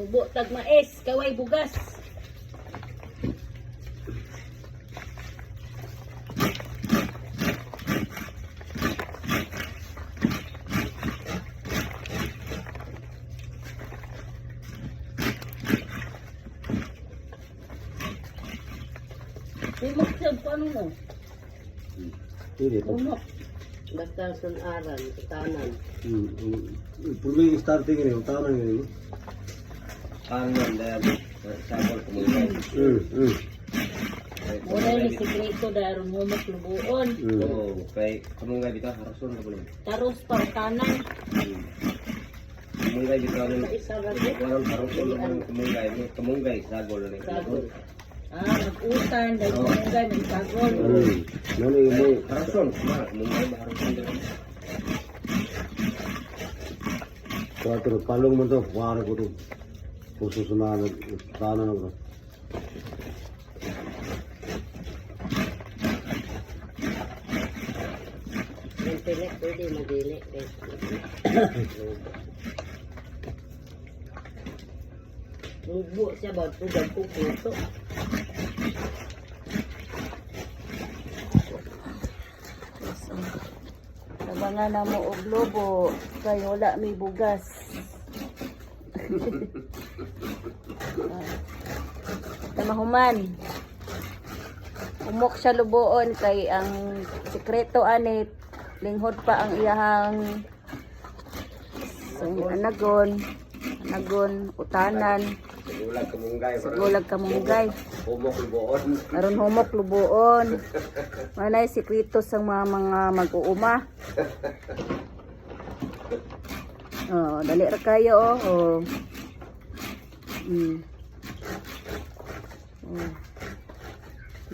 Lubo tag mais, kaway bugas. Umok siya, paano mo? Ini po. Umok. Basta sunaran, utanan. Hmm. hmm. Pulmi starting ini, utanan ini. Pangan dan sabol kemudian. Hmm. Hmm. Muna ni sikreto daron humok lubuon. Hmm. Oh, kay kemunggay kita harasun ka belum? Taros pa kanan. Kemunggay kita ano? Isa ba di? Walang harasun ng kemunggay, kemunggay sagol na Sagol. Ah, mag-utan, dahil kumungay, may sagol. Hmm. Nani mo? Kemunggay ba harasun din? Kuatro palong mo to, kuara ko to. Puso mga tanan ko. Yung pili, pwede madili. Mubo siya ba? Tugag ko puto. So, Tabangan na mo og lobo, kay wala may bugas. Tamahuman. Umok siya lubuon kay ang sikreto anit linghod pa ang iyahang so, anagon, anagon, utanan, Segulag kemunggay, gulag kamunggay. humok ibuon. Aron humok lubuon. Manay sikreto sa mga mga mag-uuma. Oh, dali ra kayo oh. Mm. Oh.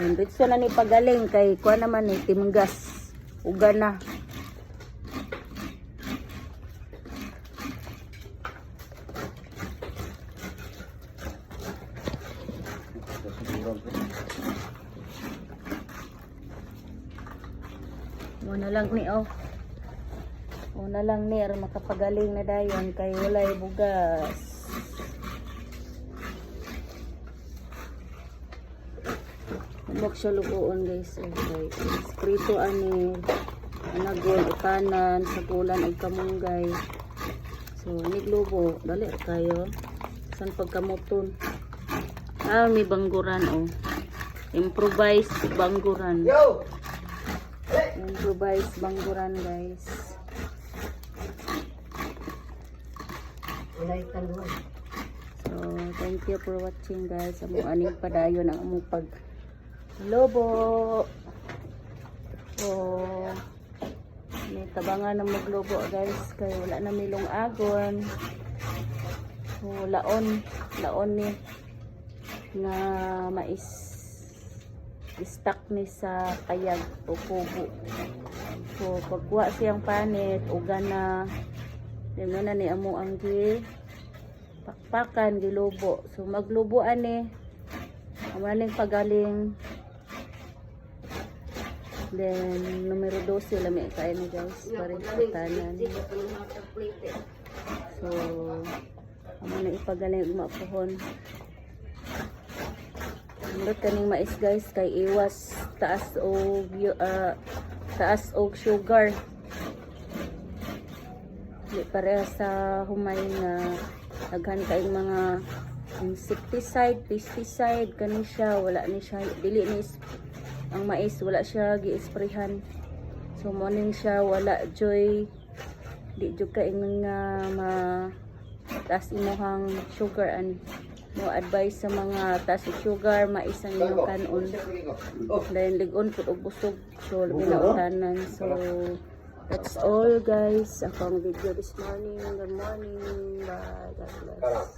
Nandito na ni pagaling kay kuha naman ni timanggas. Uga na. Muna lang ni oh. Muna lang ni aron makapagaling na dayon kay walay bugas. Humok siya lubuon guys. Okay. Eskrito ani anagon, utanan, sagulan, ay kamunggay. So, niglubo. Dali kayo. San pagkamuton. Ah, may bangguran oh. Improvise bangguran. Yo! Improvise bangguran guys. Ulay talon. So, thank you for watching guys. Amo aning padayon ang among pag lobo. So, may tabangan na maglobo guys. Kaya wala na milong agon. So, laon. Laon ni nga mais stuck ni sa kayag o kubo. So, pagkuha siyang panit, uga na, yung na ni amo ang gi, pakpakan, gilubo. So, maglubo ani, amaning pagaling, then, numero 12, lami kayo na guys, parin sa tanan. So, amo na ipagaling umapuhon. Nindot kaning mais guys kay iwas taas og ah, taas og sugar. Di pareha sa humay nga daghan kaing mga insecticide, pesticide kani siya wala ni siya dili ni ang mais wala siya gi-sprayhan. So morning siya wala joy. Di jud ka nga ma taas imuhang sugar ani mo advice sa mga taas sugar maisang inyong kanon. Dahil ligon pud og busog. So pinautanan so that's all guys ako ang video this morning. Good morning. Bye. God bless